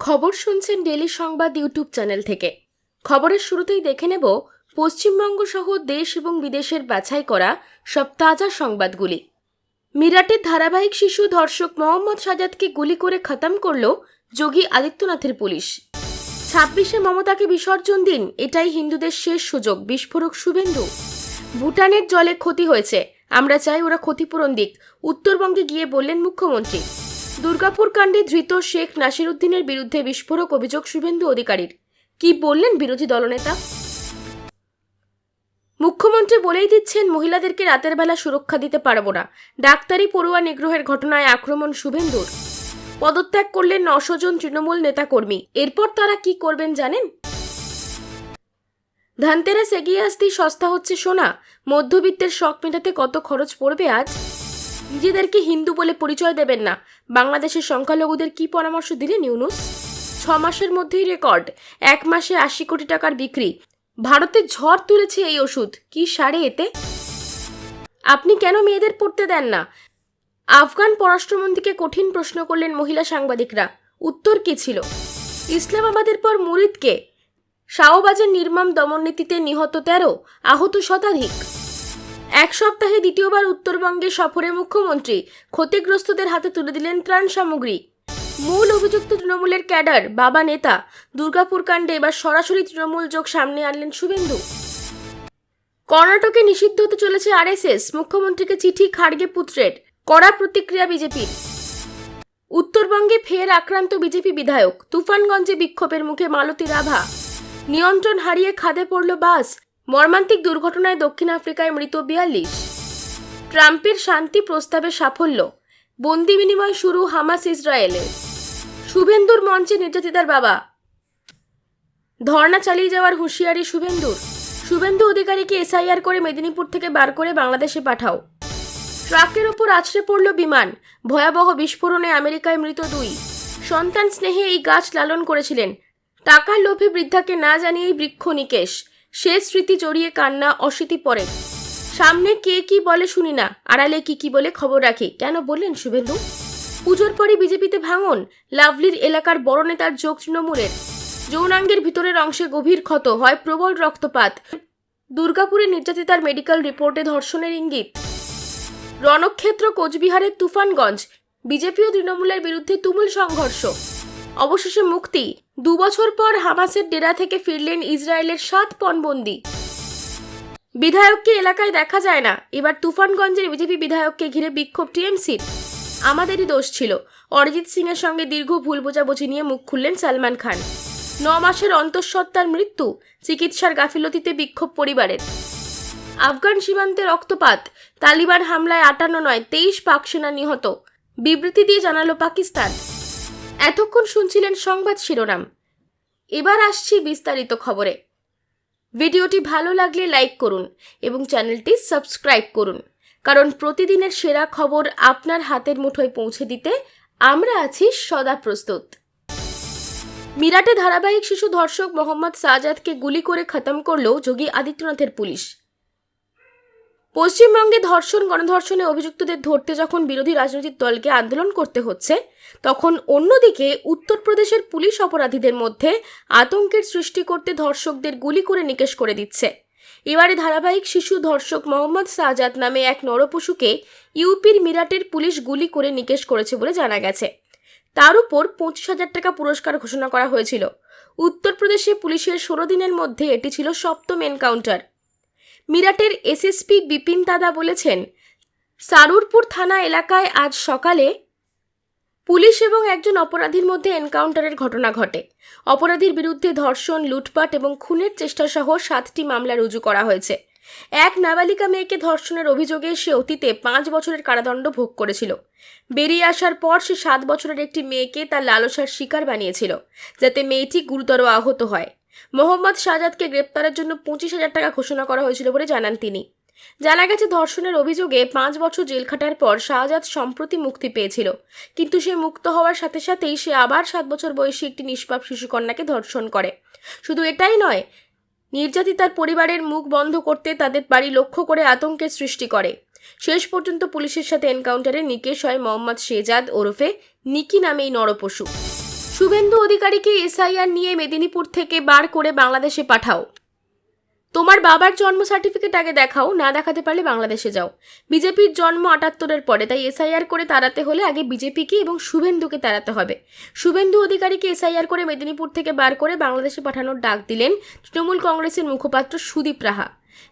খবর শুনছেন ডেলি সংবাদ ইউটিউব চ্যানেল থেকে। খবরের শুরুতেই দেখে নেব, পশ্চিমবঙ্গ সহ দেশ এবং বিদেশের বাছাই করা সব তাজা সংবাদগুলি। মিরাটের ধারাবাহিক শিশু ধর্ষক মোহাম্মদ সাজাদকে গুলি করে খতম করল যোগী আদিত্যনাথের পুলিশ। ছাব্বিশে মমতাকে বিসর্জন দিন, এটাই হিন্দুদের শেষ সুযোগ, বিস্ফোরক শুভেন্দু। ভুটানের জলে ক্ষতি হয়েছে, আমরা চাই ওরা ক্ষতিপূরণ দিক, উত্তরবঙ্গে গিয়ে বললেন মুখ্যমন্ত্রী। দুর্গাপুর কাণ্ডে ধৃত শেখ নাসিরুদ্দিনের বিরুদ্ধে বিস্ফোরক অভিযোগ শুভেন্দু অধিকারীর। কি বললেন বিরোধী দলনেতা? মুখ্যমন্ত্রী বলেই দিচ্ছেন, মহিলাদেরকে রাতের বেলা সুরক্ষা দিতে পারব না। ডাক্তারি পড়ুয়া নিগ্রহের ঘটনায় আক্রমণ শুভেন্দুর। পদত্যাগ করলেন নশো জন তৃণমূল নেতাকর্মী। এরপর তারা কি করবেন জানেন? ধানতেরাস এগিয়ে আসতেই সস্তা হচ্ছে সোনা। মধ্যবিত্তের শখ মেটাতে কত খরচ পড়বে আজ? নিজেদেরকে হিন্দু বলে পরিচয় দেবেন না। বাংলাদেশের সংখ্যালঘুদের কি পরামর্শ দিলেন ইউনুস? ছ মাসের মধ্যেই রেকর্ড। এক মাসে আশি কোটি টাকার বিক্রি। ভারতে ঝড় তুলেছে এই ওষুধ। কি সারে এতে? আপনি কেন মেয়েদের পড়তে দেন না? আফগান পররাষ্ট্রমন্ত্রীকে কঠিন প্রশ্ন করলেন মহিলা সাংবাদিকরা। উত্তর কি ছিল? ইসলামাবাদের পর মুরিদকে। শাহবাজের নির্মম দমননীতিতে নিহত তেরো, আহত শতাধিক। এক সপ্তাহে দ্বিতীয়বার উত্তরবঙ্গে সফরে মুখ্যমন্ত্রী। ক্ষতিগ্রস্তদের হাতে তুলে দিলেন ত্রাণ সামগ্রী। মূল অভিযুক্ত তৃণমূলের ক্যাডার, বাবা নেতা, দুর্গাপুর কাণ্ডে এবার সরাসরি তৃণমূল যোগ সামনে আনলেন শুভেন্দু। কর্ণাটকে নিষিদ্ধ হতে চলেছে আরএসএস, মুখ্যমন্ত্রীকে চিঠি খাড়গে পুত্রের। কড়া প্রতিক্রিয়া বিজেপির। উত্তরবঙ্গে ফের আক্রান্ত বিজেপি বিধায়ক, তুফানগঞ্জে বিক্ষোভের মুখে মালতী রাভা। নিয়ন্ত্রণ হারিয়ে খাদে পড়ল বাস মর্মান্তিক দুর্ঘটনায় দক্ষিণ আফ্রিকায় মৃত বিয়াল্লিশ। ট্রাম্পের শান্তি প্রস্তাবে সাফল্য। বন্দি বিনিময় শুরু হামাস ইসরায়েলের। শুভেন্দুর মঞ্চে নির্যাতিতার বাবা। ধর্না চালিয়ে যাওয়ার হুঁশিয়ারি শুভেন্দুর। শুভেন্দু অধিকারীকে এসআইআর করে মেদিনীপুর থেকে বার করে বাংলাদেশে পাঠাও। ট্রাকের ওপর আছড়ে পড়ল বিমান। ভয়াবহ বিস্ফোরণে আমেরিকায় মৃত দুই। সন্তান স্নেহে এই গাছ লালন করেছিলেন। টাকার লোভে বৃদ্ধাকে না জানিয়েই বৃক্ষ নিকেশ। শেষ স্মৃতি জড়িয়ে কান্না অশীতি পরে সামনে কে কি বলে শুনি না, আড়ালে কি কি বলে খবর রাখি। কেন বললেন শুভেন্দু? পুজোর পরই বিজেপিতে ভাঙন, লাভলির এলাকার বড় নেতার যোগ তৃণমূলের। যৌনাঙ্গের ভিতরের অংশে গভীর ক্ষত, হয় প্রবল রক্তপাত। দুর্গাপুরে নির্যাতিতার মেডিকেল রিপোর্টে ধর্ষণের ইঙ্গিত। রণক্ষেত্র কোচবিহারের তুফানগঞ্জ বিজেপি ও তৃণমূলের বিরুদ্ধে তুমুল সংঘর্ষ। অবশেষে মুক্তি। দুবছর পর হামাসের ডেরা থেকে ফিরলেন ইসরায়েলের সাত পণবন্দি। বিধায়ককে এলাকায় দেখা যায় না। এবার তুফানগঞ্জের বিজেপি বিধায়ককে ঘিরে বিক্ষোভ টিএমসির। আমাদেরই দোষ ছিল। অরিজিৎ সিং এর সঙ্গে দীর্ঘ ভুল বোঝাবুঝি নিয়ে মুখ খুললেন সালমান খান। ন মাসের অন্তঃসত্ত্বার মৃত্যু, চিকিৎসার গাফিলতিতে বিক্ষোভ পরিবারের। আফগান সীমান্তে রক্তপাত, তালিবান হামলায় আটান্ন নয়, তেইশ পাক সেনা নিহত। বিবৃতি দিয়ে জানালো পাকিস্তান। এতক্ষণ শুনছিলেন সংবাদ শিরোনাম। এবার আসছি বিস্তারিত খবরে। ভিডিওটি ভালো লাগলে লাইক করুন এবং চ্যানেলটি সাবস্ক্রাইব করুন। কারণ প্রতিদিনের সেরা খবর আপনার হাতের মুঠোয় পৌঁছে দিতে আমরা আছি সদা প্রস্তুত। মিরাটে ধারাবাহিক শিশু ধর্ষক মোহাম্মদ সাজাদকে গুলি করে খতম করল যোগী আদিত্যনাথের পুলিশ। পশ্চিমবঙ্গে ধর্ষণ, গণধর্ষণে অভিযুক্তদের ধরতে যখন বিরোধী রাজনৈতিক দলকে আন্দোলন করতে হচ্ছে, তখন অন্যদিকে উত্তরপ্রদেশের পুলিশ অপরাধীদের মধ্যে আতঙ্কের সৃষ্টি করতে ধর্ষকদের গুলি করে নিকেশ করে দিচ্ছে। এবারে ধারাবাহিক শিশু ধর্ষক মোহাম্মদ সাজাদ নামে এক নরপশুকে ইউপির মিরাটের পুলিশ গুলি করে নিকেশ করেছে বলে জানা গেছে। তার উপর পঁচিশ হাজার টাকা পুরস্কার ঘোষণা করা হয়েছিল। উত্তরপ্রদেশে পুলিশের ষোলো দিনের মধ্যে এটি ছিল সপ্তম এনকাউন্টার। মিরাটের এসএসপি বিপিন দাদা বলেছেন, সারুরপুর থানা এলাকায় আজ সকালে পুলিশ এবং একজন অপরাধীর মধ্যে এনকাউন্টারের ঘটনা ঘটে। অপরাধীর বিরুদ্ধে ধর্ষণ, লুটপাট এবং খুনের চেষ্টা সহ সাতটি মামলা রুজু করা হয়েছে। এক নাবালিকা মেয়েকে ধর্ষণের অভিযোগে সে অতীতে পাঁচ বছরের কারাদণ্ড ভোগ করেছিল। বেরিয়ে আসার পর সে সাত বছরের একটি মেয়েকে তার লালসার শিকার বানিয়েছিল, যাতে মেয়েটি গুরুতর আহত হয়। মোহাম্মদ শাহজাদকে গ্রেপ্তারের জন্য পঁচিশ হাজার টাকা ঘোষণা করা হয়েছিল বলে জানান তিনি। জানা গেছে, ধর্ষণের অভিযোগে পাঁচ বছর জেল খাটার পর শাহজাদ সম্প্রতি মুক্তি পেয়েছিল। কিন্তু সে মুক্ত হওয়ার সাথে সাথেই সে আবার সাত বছর বয়সী একটি নিষ্পাপ শিশুকন্যাকে ধর্ষণ করে। শুধু এটাই নয় নির্যাতিতার পরিবারের মুখ বন্ধ করতে তাদের বাড়ি লক্ষ্য করে আতঙ্কের সৃষ্টি করে। শেষ পর্যন্ত পুলিশের সাথে এনকাউন্টারে নিকেশ হয় মোহাম্মদ শেজাদ ওরফে নিকি নামে এই নরপশু। শুভেন্দু অধিকারীকে এসআইআর নিয়ে মেদিনীপুর থেকে বার করে বাংলাদেশে পাঠাও। তোমার বাবার জন্ম সার্টিফিকেট আগে দেখাও, না দেখাতে পারলে বাংলাদেশে যাও। বিজেপির জন্ম আটাত্তরের পরে, তাই এসআইআর করে তাড়াতে হলে আগে বিজেপিকে এবং শুভেন্দুকে তাড়াতে হবে। শুভেন্দু অধিকারীকে এসআইআর করে মেদিনীপুর থেকে বার করে বাংলাদেশে পাঠানোর ডাক দিলেন তৃণমূল কংগ্রেসের মুখপাত্র সুদীপ রাহা।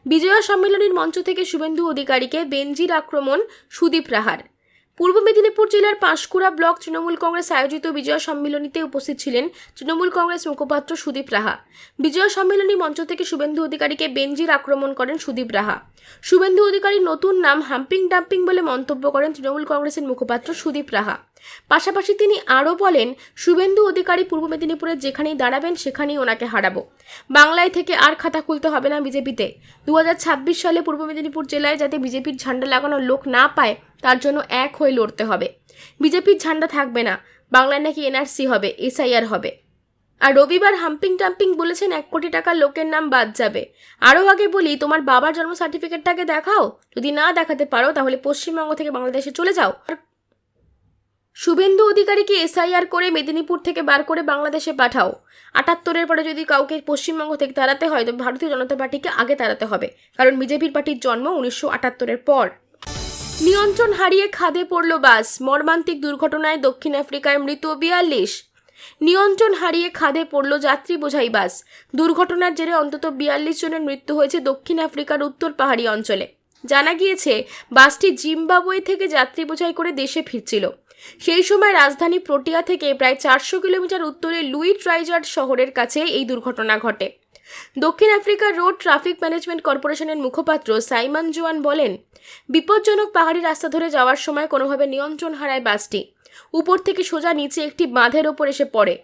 বিজয়া সম্মেলনীর মঞ্চ থেকে শুভেন্দু অধিকারীকে বেঞ্জির আক্রমণ সুদীপ রাহার। পূর্ব মেদিনীপুর জেলার পাঁশকুড়া ব্লক তৃণমূল কংগ্রেস আয়োজিত বিজয় সম্মেলনীতে উপস্থিত ছিলেন তৃণমূল কংগ্রেস মুখপাত্র সুদীপ রাহা। বিজয় সম্মেলনী মঞ্চ থেকে শুভেন্দু অধিকারীকে বেঞ্জির আক্রমণ করেন সুদীপ রাহা। শুভেন্দু অধিকারীর নতুন নাম হাম্পিং ডাম্পিং বলে মন্তব্য করেন তৃণমূল কংগ্রেসের মুখপাত্র সুদীপ রাহা। পাশাপাশি তিনি আরও বলেন, শুভেন্দু অধিকারী পূর্ব মেদিনীপুরে যেখানেই দাঁড়াবেন, সেখানেই ওনাকে হারাবো। বাংলায় থেকে আর খাতা খুলতে হবে না বিজেপিতে। দু হাজার ছাব্বিশ সালে পূর্ব মেদিনীপুর জেলায় যাতে বিজেপির ঝান্ডা লাগানোর লোক না পায়, তার জন্য এক হয়ে লড়তে হবে। বিজেপির ঝান্ডা থাকবে না, বাংলায় নাকি এনআরসি হবে, এসআইআর হবে। আর রবিবার হাম্পিং টাম্পিং বলেছেন, এক কোটি টাকার লোকের নাম বাদ যাবে। আরও আগে বলি, তোমার বাবার জন্ম সার্টিফিকেটটাকে দেখাও। যদি না দেখাতে পারো, তাহলে পশ্চিমবঙ্গ থেকে বাংলাদেশে চলে যাও। শুভেন্দু অধিকারীকে এসআইআর করে মেদিনীপুর থেকে বার করে বাংলাদেশে পাঠাও। আটাত্তরের পরে যদি কাউকে পশ্চিমবঙ্গ থেকে তাড়াতে হয় তবে ভারতীয় জনতা পার্টিকে আগে তাড়াতে হবে, কারণ বিজেপির পার্টির জন্ম উনিশশো আটাত্তরের পর। নিয়ন্ত্রণ হারিয়ে খাদে পড়ল বাস, মর্মান্তিক দুর্ঘটনায় দক্ষিণ আফ্রিকায় মৃত বিয়াল্লিশ। নিয়ন্ত্রণ হারিয়ে খাদে পড়ল যাত্রী বোঝাই বাস, দুর্ঘটনার জেরে অন্তত বিয়াল্লিশ জনের মৃত্যু হয়েছে দক্ষিণ আফ্রিকার উত্তর পাহাড়ি অঞ্চলে। জানা গিয়েছে, বাসটি জিম্বাবুয়ে থেকে যাত্রী বোঝাই করে দেশে ফিরছিল। সেই সময় রাজধানী প্রোটিয়া থেকে প্রায় চারশো কিলোমিটার উত্তরে লুই ট্রাইজার্ড শহরের কাছে এই দুর্ঘটনা ঘটে। দক্ষিণ আফ্রিকার রোড ট্রাফিক ম্যানেজমেন্ট কর্পোরেশনের মুখপাত্র সাইমান জোয়ান বলেন, বিপজ্জনক পাহাড়ি রাস্তা ধরে যাওয়ার সময় কোনোভাবে নিয়ন্ত্রণ হারায় বাসটি। উপর থেকে সোজা নিচে একটি বাঁধের ওপর এসে পড়ে।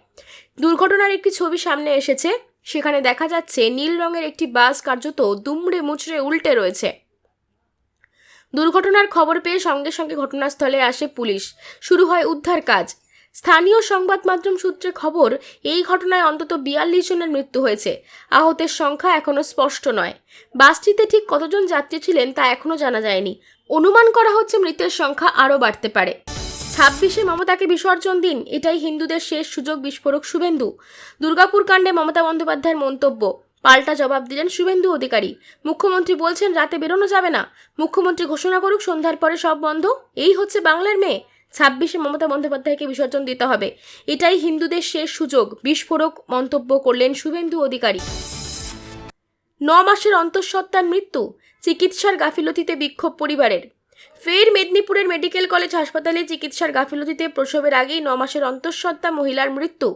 দুর্ঘটনার একটি ছবি সামনে এসেছে। সেখানে দেখা যাচ্ছে নীল রঙের একটি বাস কার্যত দুমড়ে মুচড়ে উল্টে রয়েছে। দুর্ঘটনার খবর পেয়ে সঙ্গে সঙ্গে ঘটনাস্থলে আসে পুলিশ। শুরু হয় উদ্ধার কাজ। স্থানীয় সংবাদ মাধ্যম সূত্রে খবর, এই ঘটনায় অন্তত বিয়াল্লিশ জনের মৃত্যু হয়েছে। আহতের সংখ্যা এখনও স্পষ্ট নয়। বাসটিতে ঠিক কতজন যাত্রী ছিলেন তা এখনও জানা যায়নি। অনুমান করা হচ্ছে মৃতের সংখ্যা আরও বাড়তে পারে। ছাব্বিশে মমতাকে বিসর্জন দিন, এটাই হিন্দুদের শেষ সুযোগ বিস্ফোরক শুভেন্দু। দুর্গাপুর কাণ্ডে মমতা বন্দ্যোপাধ্যায়ের মন্তব্য পাল্টা জবাব দিলেন শুভেন্দু অধিকারী। মুখ্যমন্ত্রী বলছেন, রাতে বেরোনো যাবে না। মুখ্যমন্ত্রী ঘোষণা করুক, সন্ধ্যার পরে সব বন্ধ। এই হচ্ছে বাংলার মেয়ে। ছাব্বিশে মমতা বন্দ্যোপাধ্যায়কে বিসর্জন দিতে হবে। এটাই হিন্দুদের শেষ সুযোগ। বিস্ফোরক মন্তব্য করলেন শুভেন্দু অধিকারী। ন মাসের অন্তঃসত্ত্বার মৃত্যু, চিকিৎসার গাফিলতিতে বিক্ষোভ পরিবারের। ফের মেদিনীপুরের মেডিকেল কলেজ হাসপাতালে চিকিৎসার গাফিলতিতে প্রসবের আগেই ন মাসের অন্তঃসত্ত্বা মহিলার মৃত্যু।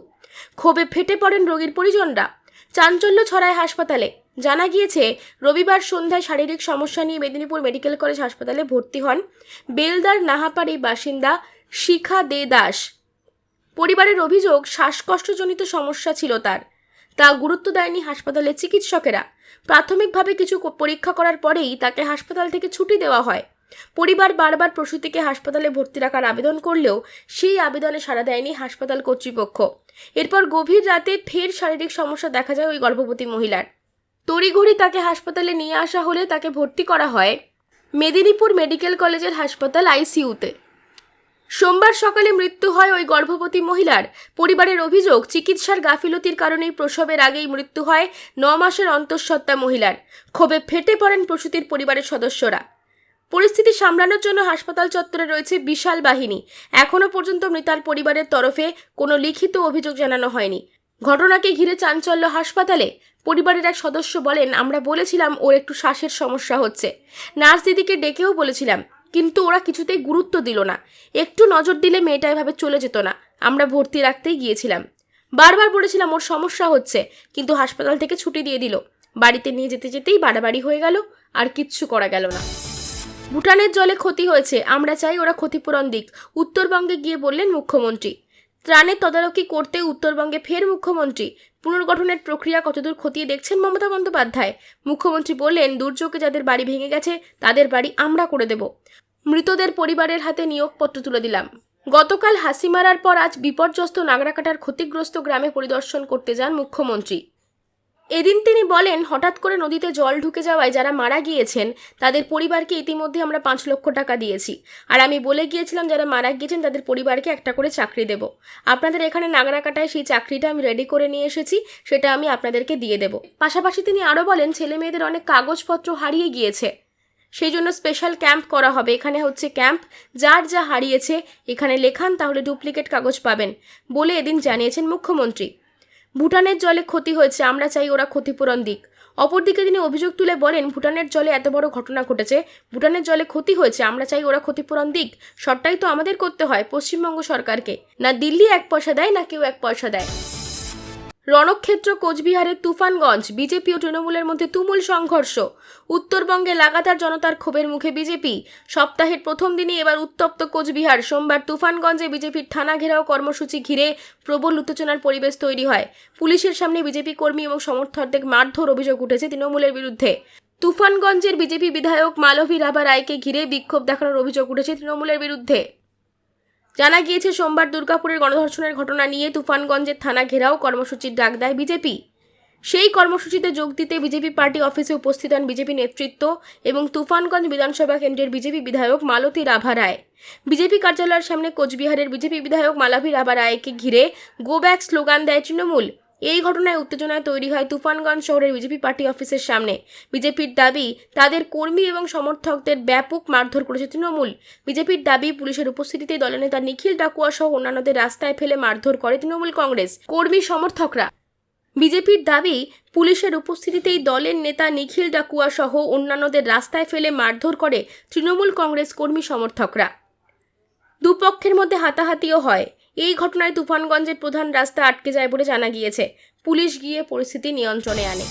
ক্ষোভে ফেটে পড়েন রোগীর পরিজনরা। চাঞ্চল্য ছড়ায় হাসপাতালে। জানা গিয়েছে, রবিবার সন্ধ্যায় শারীরিক সমস্যা নিয়ে মেদিনীপুর মেডিকেল কলেজ হাসপাতালে ভর্তি হন বেলদার নাহাপাড়ি বাসিন্দা শিখা দে দাস। পরিবারের অভিযোগ, শ্বাসকষ্টজনিত সমস্যা ছিল তার। তা গুরুত্ব দেয়নি হাসপাতালের চিকিৎসকেরা। প্রাথমিকভাবে কিছু পরীক্ষা করার পরেই তাকে হাসপাতাল থেকে ছুটি দেওয়া হয়। পরিবার বারবার প্রসূতিকে হাসপাতালে ভর্তি রাখার আবেদন করলেও সেই আবেদনে সাড়া দেয়নি হাসপাতাল কর্তৃপক্ষ। এরপর গভীর রাতে ফের শারীরিক সমস্যা দেখা যায় ওই গর্ভবতী মহিলার। তড়িঘড়ি তাকে হাসপাতালে নিয়ে আসা হলে তাকে ভর্তি করা হয় মেদিনীপুর মেডিকেল কলেজের হাসপাতাল আইসিইউতে। সোমবার সকালে মৃত্যু হয় ওই গর্ভবতী মহিলার। পরিবারের অভিযোগ, চিকিৎসার গাফিলতির কারণেই প্রসবের আগেই মৃত্যু হয় ন মাসের অন্তঃসত্ত্বা মহিলার। ক্ষোভে ফেটে পড়েন প্রসূতির পরিবারের সদস্যরা। পরিস্থিতি সামলানোর জন্য হাসপাতাল চত্বরে রয়েছে বিশাল বাহিনী। এখনও পর্যন্ত মৃতার পরিবারের তরফে কোনো লিখিত অভিযোগ জানানো হয়নি। ঘটনাকে ঘিরে চাঞ্চল্য হাসপাতালে, পরিবারের এক সদস্য বলেন, আমরা বলেছিলাম ওর একটু শ্বাসের সমস্যা হচ্ছে। নার্স দিদিকে ডেকেও বলেছিলাম, কিন্তু ওরা কিছুতেই গুরুত্ব দিল না। একটু নজর দিলে মেয়েটা এভাবে চলে যেত না। আমরা ভর্তি রাখতেই গিয়েছিলাম। বারবার বলেছিলাম ওর সমস্যা হচ্ছে, কিন্তু হাসপাতাল থেকে ছুটি দিয়ে দিল। বাড়িতে নিয়ে যেতে যেতেই বাড়াবাড়ি হয়ে গেল, আর কিচ্ছু করা গেল না। ভুটানের জলে ক্ষতি হয়েছে, আমরা চাই ওরা ক্ষতিপূরণ দিক, উত্তরবঙ্গে গিয়ে বললেন মুখ্যমন্ত্রী। ত্রাণের তদারকি করতে উত্তরবঙ্গে ফের মুখ্যমন্ত্রী। পুনর্গঠনের প্রক্রিয়া কতদূর খতিয়ে দেখছেন মমতা বন্দ্যোপাধ্যায়। মুখ্যমন্ত্রী বললেন, দুর্যোগে যাদের বাড়ি ভেঙে গেছে, তাদের বাড়ি আমরা করে দেব। মৃতদের পরিবারের হাতে নিয়োগপত্র তুলে দিলাম। গতকাল হাসি মারার পর আজ বিপর্যস্ত নাগরাকাটার ক্ষতিগ্রস্ত গ্রামে পরিদর্শন করতে যান মুখ্যমন্ত্রী। এদিন তিনি বলেন, হঠাৎ করে নদীতে জল ঢুকে যাওয়ায় যারা মারা গিয়েছেন, তাদের পরিবারকে ইতিমধ্যে আমরা পাঁচ লক্ষ টাকা দিয়েছি। আর আমি বলে গিয়েছিলাম, যারা মারা গিয়েছেন, তাদের পরিবারকে একটা করে চাকরি দেব। আপনাদের এখানে নাগরাকাটায় সেই চাকরিটা আমি রেডি করে নিয়ে এসেছি, সেটা আমি আপনাদেরকে দিয়ে দেব। পাশাপাশি তিনি আরও বলেন, ছেলে মেয়েদের অনেক কাগজপত্র হারিয়ে গিয়েছে। সেই জন্য স্পেশাল ক্যাম্প করা হবে। এখানে হচ্ছে ক্যাম্প যার যা হারিয়েছে, এখানে লেখান, তাহলে ডুপ্লিকেট কাগজ পাবেন বলে এদিন জানিয়েছেন মুখ্যমন্ত্রী। ভুটানের জলে ক্ষতি হয়েছে, আমরা চাই ওরা ক্ষতিপূরণ দিক। অপরদিকে তিনি অভিযোগ তুলে বলেন, ভুটানের জলে এত বড় ঘটনা ঘটেছে, ভুটানের জলে ক্ষতি হয়েছে, আমরা চাই ওরা ক্ষতিপূরণ দিক। সবটাই তো আমাদের করতে হয়, পশ্চিমবঙ্গ সরকারকে। না দিল্লি এক পয়সা দেয়, না কেউ এক পয়সা দেয়। রণক্ষেত্র, কোচবিহারের তুফানগঞ্জ, বিজেপি ও তৃণমূলের মধ্যে তুমুল সংঘর্ষ। উত্তরবঙ্গে লাগাতার জনতার ক্ষোভের মুখে বিজেপি। সপ্তাহের প্রথম দিনই এবার উত্তপ্ত কোচবিহার। সোমবার তুফানগঞ্জে বিজেপির থানা ঘেরাও কর্মসূচি ঘিরে প্রবল উত্তেজনার পরিবেশ তৈরি হয়। পুলিশের সামনে বিজেপি কর্মী এবং সমর্থকদের মারধর অভিযোগ উঠেছে তৃণমূলের বিরুদ্ধে। তুফানগঞ্জের বিজেপি বিধায়ক মালভী রাভা রায়কে ঘিরে বিক্ষোভ দেখানোর অভিযোগ উঠেছে তৃণমূলের বিরুদ্ধে। জানা গিয়েছে, সোমবার দুর্গাপুরের গণধর্ষণের ঘটনা নিয়ে তুফানগঞ্জের থানা ঘেরাও কর্মসূচির ডাক দেয় বিজেপি। সেই কর্মসূচিতে যোগ দিতে বিজেপি পার্টি অফিসে উপস্থিত হন বিজেপি নেতৃত্ব এবং তুফানগঞ্জ বিধানসভা কেন্দ্রের বিজেপি বিধায়ক মালতী রাভা রায়। বিজেপি কার্যালয়ের সামনে কোচবিহারের বিজেপি বিধায়ক মালাভী রাভা রায়কে ঘিরে গো ব্যাক স্লোগান দেয় তৃণমূল। এই ঘটনায় উত্তেজনায় তৈরি হয় তুফানগঞ্জ শহরের বিজেপি পার্টি অফিসের সামনে। বিজেপির দাবি, তাদের কর্মী এবং সমর্থকদের ব্যাপক মারধর করেছে তৃণমূল। বিজেপির দাবি, পুলিশের উপস্থিতিতে দলনেতা নিখিল ডাকুয়া সহ অন্যান্যদের রাস্তায় ফেলে মারধর করে তৃণমূল কংগ্রেস। কর্মী, সমর্থকরা। বিজেপির দাবি, পুলিশের উপস্থিতিতেই দলের নেতা নিখিল ডাকুয়া সহ অন্যান্যদের রাস্তায় ফেলে মারধর করে তৃণমূল কংগ্রেস কর্মী, সমর্থকরা। দুপক্ষের মধ্যে হাতাহাতিও হয়। এই ঘটনায় তুফানগঞ্জের প্রধান রাস্তা আটকে যায় বলে জানা গিয়েছে। পুলিশ গিয়ে পরিস্থিতি নিয়ন্ত্রণে আনে।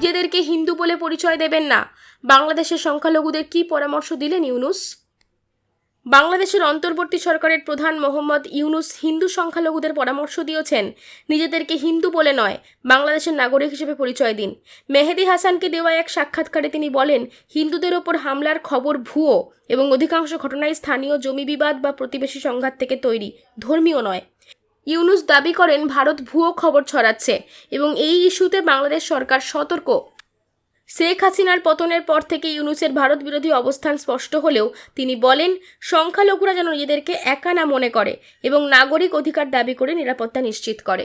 যেদেরকে হিন্দু বলে পরিচয় দেবেন না। বাংলাদেশের সংখ্যালঘুদের কি পরামর্শ দিলেন ইউনুস? বাংলাদেশের অন্তর্বর্তী সরকারের প্রধান মোহাম্মদ ইউনুস হিন্দু সংখ্যালঘুদের পরামর্শ দিয়েছেন। নিজেদেরকে হিন্দু বলে নয়, বাংলাদেশের নাগরিক হিসেবে পরিচয় দিন। মেহেদি হাসানকে দেওয়া এক সাক্ষাৎকারে তিনি বলেন, হিন্দুদের ওপর হামলার খবর ভুয়ো এবং অধিকাংশ ঘটনাই স্থানীয় জমি বিবাদ বা প্রতিবেশী সংঘাত থেকে তৈরি, ধর্মীয় নয়। ইউনুস দাবি করেন, ভারত ভুয়ো খবর ছড়াচ্ছে এবং এই ইস্যুতে বাংলাদেশ সরকার সতর্ক। শেখ হাসিনার পতনের পর থেকে ইউনুসের ভারত বিরোধী অবস্থান স্পষ্ট হলেও তিনি বলেন, সংখ্যালঘুরা যেন নিজেদেরকে একা না মনে করে এবং নাগরিক অধিকার দাবি করে নিরাপত্তা নিশ্চিত করে।